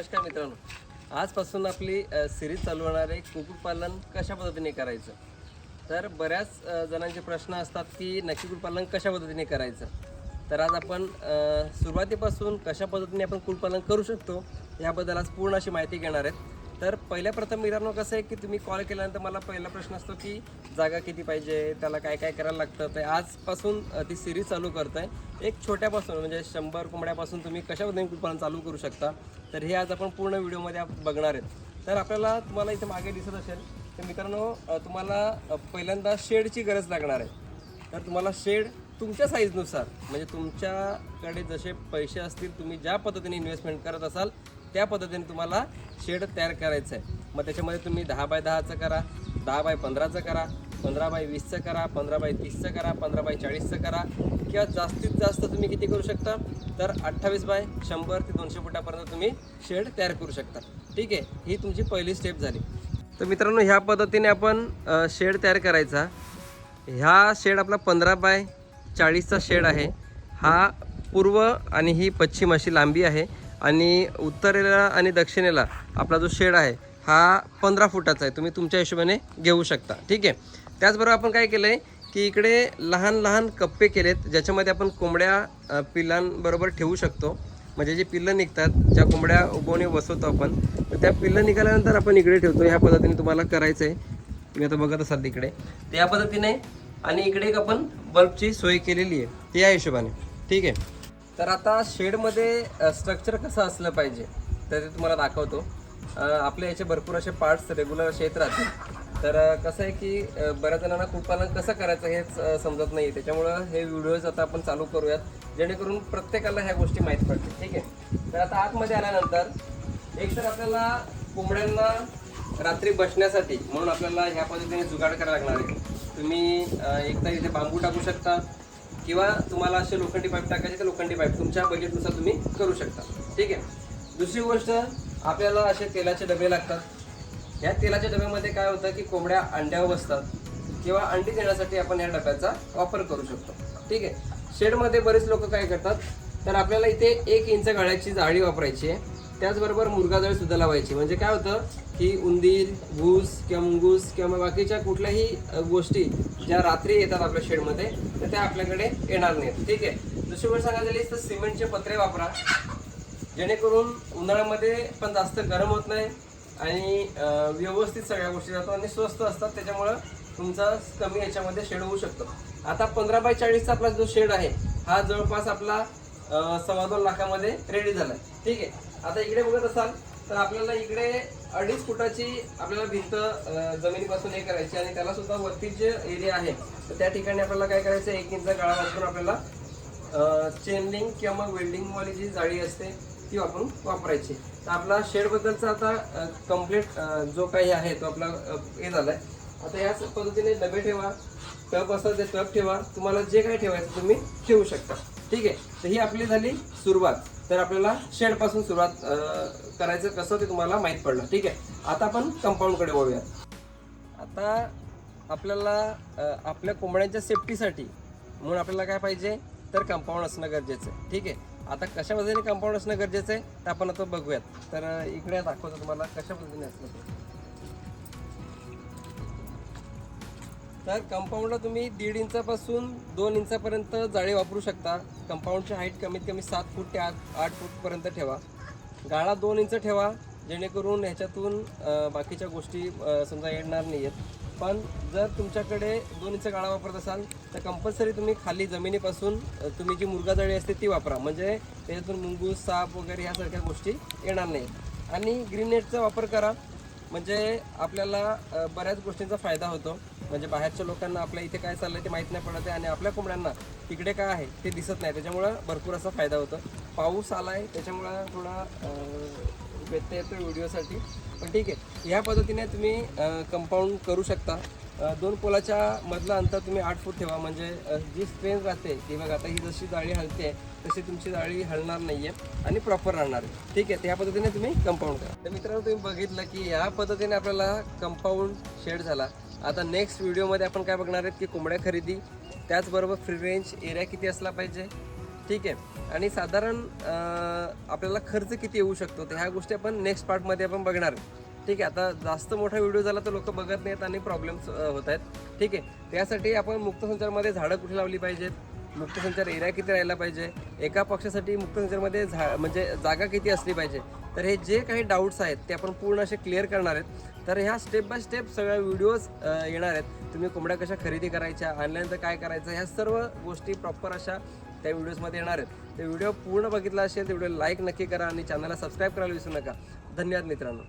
नमस्कार मित्रांनो. आजपासून आपली सिरीज चालू होणार आहे. कुक्कुटपालन कशा पद्धतीने करायचं? तर बऱ्याच जणांचे प्रश्न असतात की नक्की कुक्कुटपालन कशा पद्धतीने करायचं? तर आज आपण सुरुवातीपासून कशा पद्धतीने आपण कुक्कुटपालन करू शकतो ह्याबद्दल आज पूर्ण अशी माहिती घेणार आहेत. तर पहिल्या प्रथम मित्रांनो कसं आहे की तुम्ही कॉल केल्यानंतर मला पहिला प्रश्न असतो की जागा किती पाहिजे त्याला काय काय करायला लागतं? ते आजपासून ती सिरीज चालू करत आहे एक छोट्यापासून म्हणजे शंभर कोंबड्यापासून तुम्ही कशा पद्धतीने चालू करू शकता. तर हे आज आपण पूर्ण व्हिडिओमध्ये बघणार आहेत. तर आपल्याला तुम्हाला इथे मागे दिसत असेल तर मित्रांनो तुम्हाला पहिल्यांदा शेडची गरज लागणार आहे. तर तुम्हाला शेड तुमच्या साईजनुसार म्हणजे तुमच्याकडे जसे पैसे असतील तुम्ही ज्या पद्धतीने इन्व्हेस्टमेंट करत असाल त्या पद्धतीने तुम्हाला शेड तयार करायचं आहे. मग त्याच्यामध्ये तुम्ही दहा बाय दहाचं करा दहा बाय पंधराचं करा पंधरा बाय वीसचं करा पंधरा बाय तीसचं करा पंधरा बाय चाळीसचं करा. किंवा जास्तीत जास्त तुम्ही किती करू शकता? तर अठ्ठावीस बाय शंभर ते दोनशे फुटापर्यंत तुम्ही शेड तयार करू शकता. ठीक आहे? ही तुमची पहिली स्टेप झाली. तर मित्रांनो ह्या पद्धतीने आपण शेड तयार करायचा. ह्या शेड आपला पंधरा बाय चाळीसचा शेड आहे. हा पूर्व आणि ही पश्चिम अशी लांबी आहे. आणि उत्तरेला आणि दक्षिणेला आपला जो शेड आहे हा पंधरा फुटाचा आहे. तुम्ही तुमच्या हिशोबाने घेऊ शकता. ठीक आहे? त्याचबरोबर आपण काय केलं आहे की इकडे लहान लहान कप्पे केलेत ज्याच्यामध्ये आपण कोंबड्या पिल्लांबरोबर ठेवू शकतो. म्हणजे जे पिल्लं निघतात ज्या कोंबड्या उगवणे बसवतो आपण तर त्या पिल्लं निघाल्यानंतर आपण इकडे ठेवतो. ह्या पद्धतीने तुम्हाला करायचं आहे तुम्ही आता बघत असाल तिकडे. तर या पद्धतीने आणि इकडे एक आपण बल्बची सोय केलेली आहे त्या या हिशोबाने. ठीक आहे? तर आता शेडमध्ये स्ट्रक्चर कसं असलं पाहिजे तर ते तुम्हाला दाखवतो. आपले आपल्या याचे भरपूर असे पार्ट्स रेग्युलर असे येत राहतात तर कसं आहे की बऱ्याच जणांना कुपालन कसं करायचं हेच समजत नाही त्याच्यामुळं हे व्हिडिओज आता आपण चालू करूयात जेणेकरून प्रत्येकाला ह्या गोष्टी माहीत पडतील. ठीक आहे? तर आता आतमध्ये आल्यानंतर एक तर आपल्याला कोंबड्यांना रात्री बसण्यासाठी म्हणून आपल्याला ह्या पद्धतीने जुगाड करायला लागणार आहे. तुम्ही एकदा इथे बांबू टाकू शकता. किंवा तुम्हाला असे लोखंडी पाईप टाकायचे तर लोखंडी पाईप तुमच्या बजेटनुसार तुम्ही करू शकता. ठीक आहे? दुसरी गोष्ट आपल्याला असे तेलाचे डबे लागतात. या तेलाच्या डब्यामध्ये काय होतं की कोंबड्या अंड्यावर बसतात किंवा अंडी देण्यासाठी आपण या डब्याचा वापर करू शकतो. ठीक आहे? शेडमध्ये बरेच लोक काय करतात तर आपल्याला इथे एक इंच गाळ्याची जाळी वापरायची आहे. त्याचबरोबर मुरगा सुद्धा लावायची. म्हणजे काय होतं की उंदीर घूस किंवा मुंगूस किंवा बाकीच्या कुठल्याही गोष्टी ज्या रात्री येतात आपल्या शेडमध्ये तर त्या आपल्याकडे येणार नाहीत. ठीक आहे? दुसरी गोष्ट सांगायला झाली तर सिमेंटचे पत्रे वापरा. जेणेकरून उन्हाळ्यामध्ये पण जास्त गरम होत नाही आणि व्यवस्थित सगळ्या गोष्टी जातात आणि स्वस्त असतात. त्याच्यामुळं तुमचा कमी याच्यामध्ये शेड होऊ शकतो. आता पंधरा बाय चाळीसचा आपला जो शेड आहे हा जवळपास आपला सव्वा दोन लाखामध्ये रेडी झाला ठीक आहे. आता इकडे बघत असाल तर आपल्याला इकडे अडीच फुटाची आपल्याला भिंत जमिनीपासून हे करायची आणि त्याला सुद्धा वरती जे एरिया आहे तर त्या ठिकाणी आपल्याला काय करायचं एक इंच गाळा वापरून आपल्याला चेनलिंग किंवा मग वेल्डिंगवाली जी जाळी असते ती वापरून वापरायची. तर आपला शेडबद्दलचा आता कंप्लीट जो काही आहे तो आपला हे झाला आहे आता याच पद्धतीने डबे ठेवा टप असतात ते टप ठेवा. तुम्हाला जे काही ठेवायचं तुम्ही ठेवू शकता. ठीक आहे. तर ही आपली झाली सुरुवात. तर आपल्याला शेडपासून सुरुवात करायचं कसं ते तुम्हाला माहीत पडलं. ठीक आहे. आता आपण कंपाऊंडकडे वळूया आता आपल्याला आपल्या कोंबड्यांच्या सेफ्टीसाठी म्हणून आपल्याला काय पाहिजे? तर कंपाऊंड असणं गरजेचं आहे. ठीक आहे. आता कशा पद्धतीने कंपाऊंड असणं गरजेचं आहे तर आपण आता बघूयात. तर इकडे दाखवतो तुम्हाला कशा पद्धतीने असलं तर कंपाऊंडला तुम्ही दीड इंचापासून दोन इंचापर्यंत जाळी वापरू शकता. कंपाऊंडची हाईट कमीत कमी सात फूट ते आठ आठ फूटपर्यंत ठेवा. गाळा दोन इंच ठेवा जेणेकरून ह्याच्यातून बाकीच्या गोष्टी समजा येणार नाही आहेत पण जर तुमच्याकडे दोन इंच गाळा वापरत असाल तर कंपल्सरी तुम्ही खाली जमिनीपासून तुम्ही जी मुरगा जाळी असते ती वापरा. म्हणजे त्याच्यातून मुंगूस साप वगैरे ह्यासारख्या गोष्टी येणार नाही आणि ग्रीन नेटचा वापर करा. म्हणजे आपल्याला बऱ्याच गोष्टींचा फायदा होतो. म्हणजे बाहेरच्या लोकांना आपल्या इथे काय चाललंय ते माहीत नाही पडत आहे आणि आपल्या कोंबड्यांना तिकडे काय आहे ते दिसत नाही. त्याच्यामुळं भरपूर असा फायदा होतो. पाऊस आला आहे त्याच्यामुळं थोडा व्यत्यय येतो व्हिडिओसाठी. पण ठीक आहे. ह्या पद्धतीने तुम्ही कंपाऊंड करू शकता. दोन पोलाच्या मधला अंतर तुम्ही आठ फूट ठेवा. म्हणजे जी स्ट्रेन राहते ती बघा आता ही जशी जाळी हलते तशी तुमची जाळी हलणार नाही आहे आणि प्रॉपर राहणार आहे. ठीक आहे. त्या पद्धतीने तुम्ही कंपाऊंड करा. तर मित्रांनो तुम्ही बघितलं की या पद्धतीने आपल्याला कंपाऊंड शेड झाला. आता नेक्स्ट व्हिडिओमध्ये आपण काय बघणार आहेत की कोंबड्या खरेदी त्याचबरोबर फ्री रेंज एरिया किती असला पाहिजे. ठीक आहे? आणि साधारण आपल्याला खर्च किती येऊ शकतो तर ह्या गोष्टी आपण नेक्स्ट पार्टमध्ये आपण बघणार आहे. ठीक आहे? आता जास्त मोठा व्हिडिओ झाला तर लोक बघत नाहीत आणि प्रॉब्लेम्स होत आहेत. ठीक आहे? त्यासाठी आपण मुक्तसंचारमध्ये झाडं कुठे लावली पाहिजेत? मुक्तसंचार एरिया किती राहिला पाहिजे? एका पक्षासाठी मुक्तसंचारमध्ये झा म्हणजे जागा किती असली पाहिजे? तर हे जे काही डाऊट्स आहेत ते आपण पूर्ण असे क्लिअर करणार आहेत. तर ह्या स्टेप बाय स्टेप सगळ्या व्हिडिओज येणार आहेत. तुम्ही कोंबड्या कशा खरेदी करायच्या ऑनलाईन तर काय करायचं ह्या सर्व गोष्टी प्रॉपर अशा त्या व्हिडिओजमध्ये येणार आहेत. ते व्हिडिओ पूर्ण बघितला असेल तर व्हिडिओ लाईक नक्की करा आणि चॅनलला सबस्क्राईब करायला विसरू नका. धन्यवाद मित्रांनो.